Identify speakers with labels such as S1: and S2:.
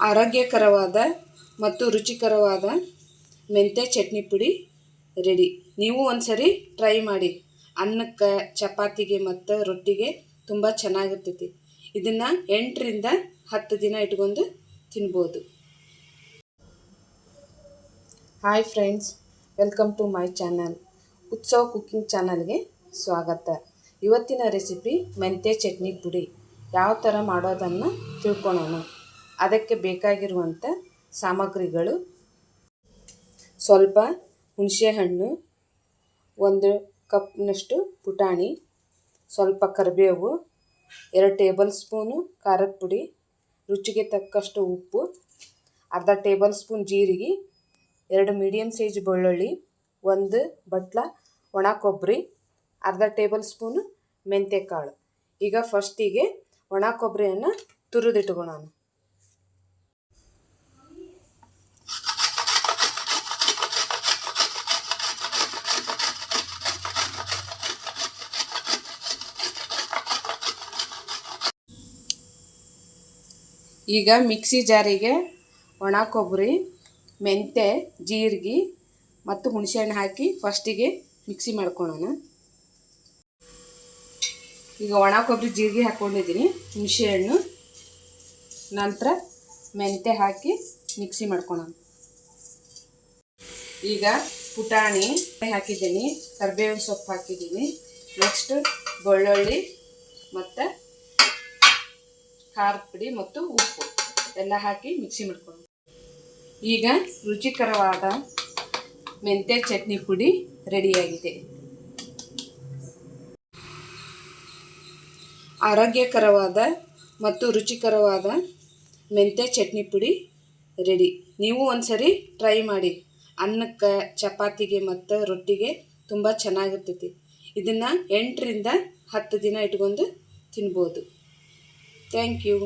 S1: ಆರೋಗ್ಯಕರವಾದ ಮತ್ತು ರುಚಿಕರವಾದ ಮೆಂತ್ಯ ಚಟ್ನಿ ಪುಡಿ ರೆಡಿ. ನೀವು ಒಂದ್ಸರಿ ಟ್ರೈ ಮಾಡಿ. ಅನ್ನಕ್ಕೆ, ಚಪಾತಿಗೆ ಮತ್ತು ರೊಟ್ಟಿಗೆ ತುಂಬ ಚೆನ್ನಾಗಿರ್ತೈತಿ. ಇದನ್ನು ಎಂಟರಿಂದ ಹತ್ತು ದಿನ ಇಟ್ಕೊಂಡು ತಿನ್ಬೋದು. Hi friends, welcome to my channel. Utsava cooking ಚಾನಲ್ಗೆ ಸ್ವಾಗತ. ಇವತ್ತಿನ ರೆಸಿಪಿ ಮೆಂತ್ಯ ಚಟ್ನಿ ಪುಡಿ. ಯಾವ ಥರ ಮಾಡೋದನ್ನು ತಿಳ್ಕೊಳ್ಳೋಣ ಅದಕ್ಕೆ ಬೇಕಾಗಿರುವಂಥ ಸಾಮಗ್ರಿಗಳು. ಸ್ವಲ್ಪ ಹುಣಸೆಹಣ್ಣು, ಒಂದು ಕಪ್ನಷ್ಟು ಪುಟಾಣಿ, ಸ್ವಲ್ಪ ಕರಿಬೇವು, ಎರಡು ಟೇಬಲ್ ಸ್ಪೂನು ಖಾರದ ಪುಡಿ, ರುಚಿಗೆ ತಕ್ಕಷ್ಟು ಉಪ್ಪು, ಅರ್ಧ ಟೇಬಲ್ ಸ್ಪೂನ್ ಜೀರಿಗೆ, ಎರಡು ಮೀಡಿಯಮ್ ಸೈಜ್ ಬೆಳ್ಳುಳ್ಳಿ, ಒಂದು ಬಟ್ಲ ಒಣ ಕೊಬ್ಬರಿ ಅರ್ಧ ಟೇಬಲ್ ಸ್ಪೂನು ಮೆಂತ್ಯಕಾಳು ಈಗ ಫಸ್ಟಿಗೆ ಒಣ ಕೊಬ್ಬರಿಯನ್ನು ತುರಿದಿಟ್ಕೊಳ್ಳೋಣ. ಈಗ ಮಿಕ್ಸಿ ಜಾರಿಗೆ ಒಣ ಕೊಬ್ಬರಿ, ಮೆಂತ್ಯ, ಜೀರಿಗೆ ಮತ್ತು ಹುಣಸೆಹಣ್ಣು ಹಾಕಿ ಫಸ್ಟಿಗೆ ಮಿಕ್ಸಿ ಮಾಡ್ಕೊಳ್ಳೋಣ ಈಗ ಒಣ ಕೊಬ್ಬರಿ, ಜೀರಿಗೆ ಹಾಕ್ಕೊಂಡಿದ್ದೀನಿ ಹುಣಸೆಹಣ್ಣು, ನಂತರ ಮೆಂತ್ಯ ಹಾಕಿ ಮಿಕ್ಸಿ ಮಾಡ್ಕೊಳ್ಳೋಣ ಈಗ ಪುಟಾಣಿ ಹಾಕಿದ್ದೀನಿ, ಕರ್ಬೇವಿನ ಸೊಪ್ಪು ಹಾಕಿದ್ದೀನಿ. ನೆಕ್ಸ್ಟ್ ಬೆಳ್ಳುಳ್ಳಿ ಮತ್ತು ಖಾರದ ಪುಡಿ ಮತ್ತು ಉಪ್ಪು ಎಲ್ಲ ಹಾಕಿ ಮಿಕ್ಸಿ ಮಾಡ್ಕೊಂಡು ಈಗ ರುಚಿಕರವಾದ ಮೆಂತ್ಯ ಚಟ್ನಿ ಪುಡಿ ರೆಡಿಯಾಗಿದೆ ಆರೋಗ್ಯಕರವಾದ ಮತ್ತು ರುಚಿಕರವಾದ ಮೆಂತ್ಯ ಚಟ್ನಿ ಪುಡಿ ರೆಡಿ ನೀವು ಒಂದ್ಸರಿ ಟ್ರೈ ಮಾಡಿ. ಅನ್ನಕ್ಕೆ, ಚಪಾತಿಗೆ ಮತ್ತು ರೊಟ್ಟಿಗೆ ತುಂಬ ಚೆನ್ನಾಗಿರ್ತೈತಿ. ಇದನ್ನು ಎಂಟರಿಂದ ಹತ್ತು ದಿನ ಇಟ್ಕೊಂಡು ತಿನ್ಬೋದು. Thank you